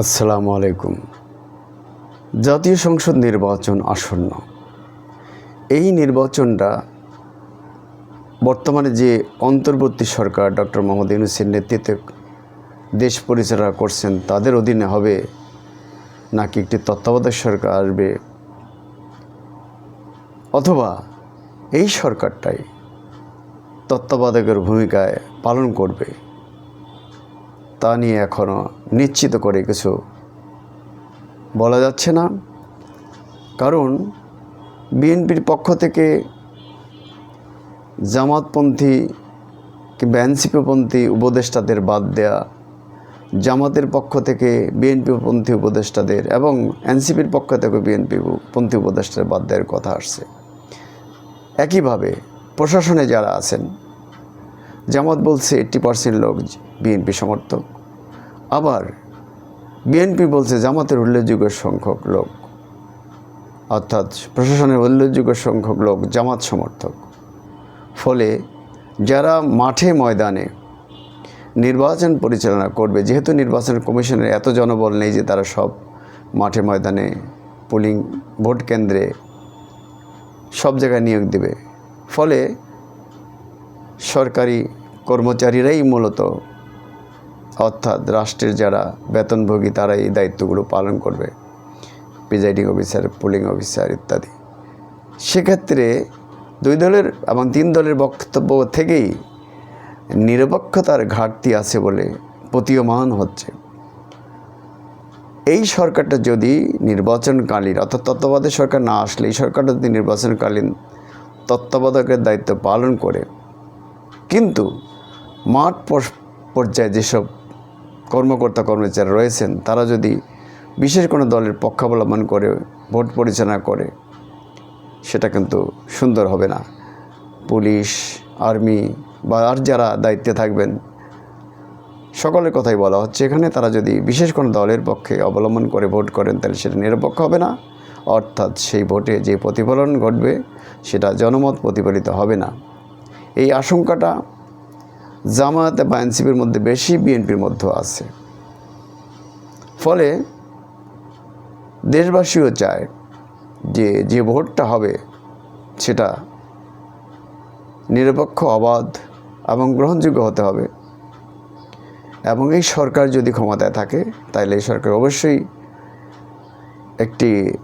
আসসালামু আলাইকুম। জাতীয় সংসদ নির্বাচন আসন্ন। এই নির্বাচনটা বর্তমানে যে অন্তর্বর্তী সরকার ডক্টর মোহাম্মদ ইউনুসের নেতৃত্বে দেশ পরিচালনা করছেন, তাদের অধীনে হবে নাকি একটি তত্ত্বাবধায়ক সরকার আসবে? অথবা এই সরকারটাই তত্ত্বাবধায়কের ভূমিকায় পালন করবে? তা নিয়ে এখনও নিশ্চিত করে কিছু বলা যাচ্ছে না। কারণ বিএনপির পক্ষ থেকে জামাতপন্থী কিংবা এনসিপিপন্থী উপদেষ্টাদের বাদ দেয়া, জামাতের পক্ষ থেকে বিএনপিপন্থী উপদেষ্টাদের এবং এনসিপির পক্ষ থেকে বিএনপি পন্থী উপদেষ্টাদের বাদ দেওয়ার কথা আসছে। একইভাবে প্রশাসনে যারা আছেন, জামাত বলছে এইট্টি পার্সেন্ট লোক বিএনপি সমর্থক। আবার বিএনপি বলছে জামাতের উল্লেখযোগ্য সংখ্যক লোক। অর্থাৎ প্রশাসনের উল্লেখযোগ্য সংখ্যক লোক জামাত সমর্থক। ফলে যারা মাঠে ময়দানে নির্বাচন পরিচালনা করবে, যেহেতু নির্বাচন কমিশনের এত জনবল নেই যে তারা সব মাঠে ময়দানে পোলিং ভোট কেন্দ্রে সব জায়গায় নিয়োগ দেবে। ফলে সরকারি কর্মচারীরাই মূলত অর্থাৎ রাষ্ট্রের যারা বেতনভোগী তারা এই দায়িত্বগুলো পালন করবে। প্রিজাইডিং অফিসার, পুলিং অফিসার ইত্যাদি। সেক্ষেত্রে দুই দলের এবং তিন দলের বক্তব্য থেকেই নিরপেক্ষতার ঘাটতি আছে বলে প্রতীয়মান হচ্ছে। এই সরকারটা যদি নির্বাচনকালীন অর্থাৎ তত্ত্বাবধায়ক সরকার না আসলে, এই সরকারটা যদি নির্বাচনকালীন তত্ত্বাবধায়কের দায়িত্ব পালন করে, কিন্তু মাঠ পর্যায়ে যেসব কর্মকর্তা কর্মচারী রয়েছেন, তারা যদি বিশেষ কোনো দলের পক্ষাবলম্বন করে, ভোট পরিচালনা করে, সেটা কিন্তু সুন্দর হবে না। পুলিশ, আর্মি বা আর যারা দায়িত্বে থাকবেন, সকলের কথাই বলা হচ্ছে এখানে। তারা যদি বিশেষ কোনো দলের পক্ষে অবলম্বন করে ভোট করেন, তাহলে সেটা নিরপেক্ষ হবে না। অর্থাৎ সেই ভোটে যে প্রতিফলন ঘটবে, সেটা জনমত প্রতিফলিত হবে না। এই আশঙ্কাটা জামায়াত বা এনসিপির মধ্যে বেশি, বিএনপির মধ্যেও আছে। ফলে দেশবাসীও চায় যে যে ভোটটা হবে সেটা নিরপেক্ষ, অবাধ এবং গ্রহণযোগ্য হতে হবে। এবং এই সরকার যদি ক্ষমতায় থাকে তাহলে এই সরকার অবশ্যই একটি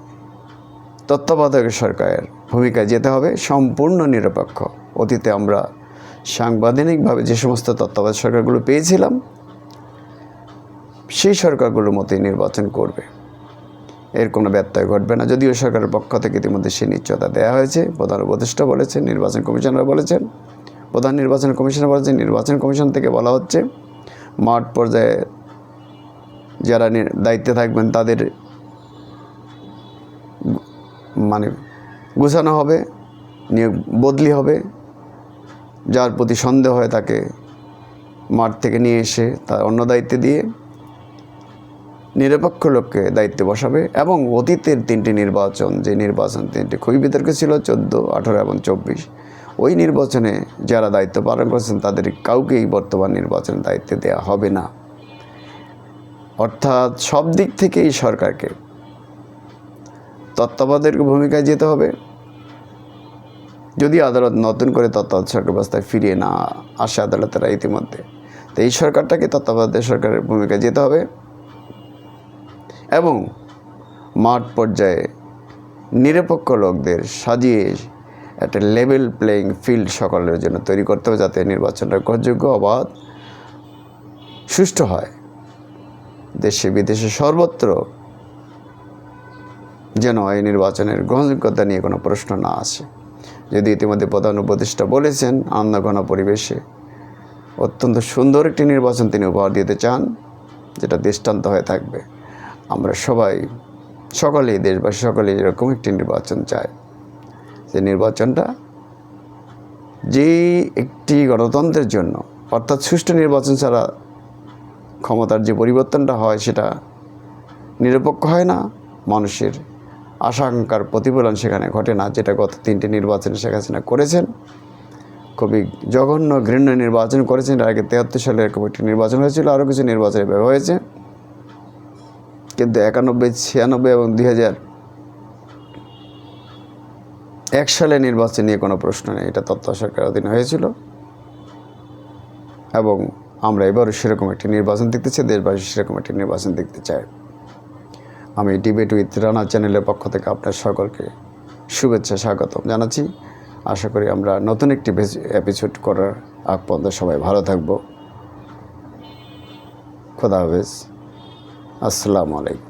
তত্ত্বাবধায়ক সরকারের ভূমিকায় যেতে হবে। সম্পূর্ণ নিরপেক্ষ। অতীতে আমরা সাংবিধানিকভাবে যে সমস্ত তত্ত্বাবধায়ক সরকারগুলো পেয়েছিলাম, সেই সরকারগুলোর মতোই নির্বাচন করবে। এর কোনো ব্যত্যয় ঘটবে না। যদিও সরকারের পক্ষ থেকে ইতিমধ্যে সে নিশ্চয়তা দেওয়া হয়েছে। প্রধান উপদেষ্টা বলেছেন, নির্বাচন কমিশনার বলেছেন, প্রধান নির্বাচন কমিশনার বলেছেন, নির্বাচন কমিশন থেকে বলা হচ্ছে, মাঠ পর্যায়ে যারা দায়িত্বে থাকবেন তাদের মানে গুছানো হবে, নিয়োগ বদলি হবে। যার প্রতি সন্দেহ হয় তাকে মাঠ থেকে নিয়ে এসে তার অন্য দায়িত্বে দিয়ে নিরপেক্ষ লোককে দায়িত্বে বসাবে এবং অতীতের তিনটি নির্বাচন, যে নির্বাচন তিনটি খুবই বিতর্ক ছিল, চোদ্দ, আঠারো এবং চব্বিশ, ওই নির্বাচনে যারা দায়িত্ব পালন করেছেন তাদের কাউকেই বর্তমান নির্বাচনের দায়িত্বে দেওয়া হবে না। অর্থাৎ সব দিক থেকেই সরকারকে তত্ত্বাবধায়ক ভূমিকায় যেতে হবে। যদি আদালত নতুন করে তত্ত্বাবধায়ক ব্যবস্থায় ফিরিয়ে না আসে আদালতেরা ইতিমধ্যে, তো এই সরকারটাকে তত্ত্বাবধায়ক সরকারের ভূমিকায় যেতে হবে। এবং মাঠ পর্যায়ে নিরপেক্ষ লোকদের সাজিয়ে একটা লেভেল প্লেয়িং ফিল্ড সকলের জন্য তৈরি করতে হবে যাতে নির্বাচনটা গ্রহণযোগ্য, অবাধ, সুষ্ঠু হয়। দেশে বিদেশে সর্বত্র যেন এই নির্বাচনের গ্রহণযোগ্যতা নিয়ে কোনো প্রশ্ন না আসে। যদি ইতিমধ্যে প্রধান উপদেষ্টা বলেছেন আনন্দঘন পরিবেশে, অত্যন্ত সুন্দর একটি নির্বাচন তিনি উপহার দিতে চান, যেটা দৃষ্টান্ত হয়ে থাকবে। আমরা সবাই, সকলেই, দেশবাসী সকলেই এরকম একটি নির্বাচন চায় যে নির্বাচনটা যে একটি গণতন্ত্রের জন্য, অর্থাৎ সুষ্ঠু নির্বাচন ছাড়া ক্ষমতার যে পরিবর্তনটা হয়, সেটা নিরপেক্ষ হয় না, মানুষের আশঙ্কার প্রতিফলন সেখানে ঘটে না, যেটা গত তিনটি নির্বাচনে শেখ হাসিনা করেছেন। খুবই জঘন্য ঘৃণ্য নির্বাচন করেছেন, এর আগে তেহাত্তর সালে এরকম একটি নির্বাচন হয়েছিল, আরও কিছু নির্বাচনে ব্যবহার হয়েছে। কিন্তু একানব্বই, ছিয়ানব্বই এবং দুই হাজার এক সালে নির্বাচন নিয়ে কোনো প্রশ্ন নেই, এটা তত্ত্ব সরকার অধীনে হয়েছিল। এবং আমরা এবারও সেরকম একটি নির্বাচন দেখতে চাই, দেশবাসী সেরকম একটি নির্বাচন দেখতে চায়। আমি ডিবেট উইথ রানা চ্যানেলের পক্ষ থেকে আপনার সকলকে শুভেচ্ছা স্বাগতম জানাচ্ছি। আশা করি আমরা নতুন একটি এপিসোড করার আগ পর্যন্ত সবাই ভালো থাকব। খোদা হাফেজ। আসসালামু আলাইকুম।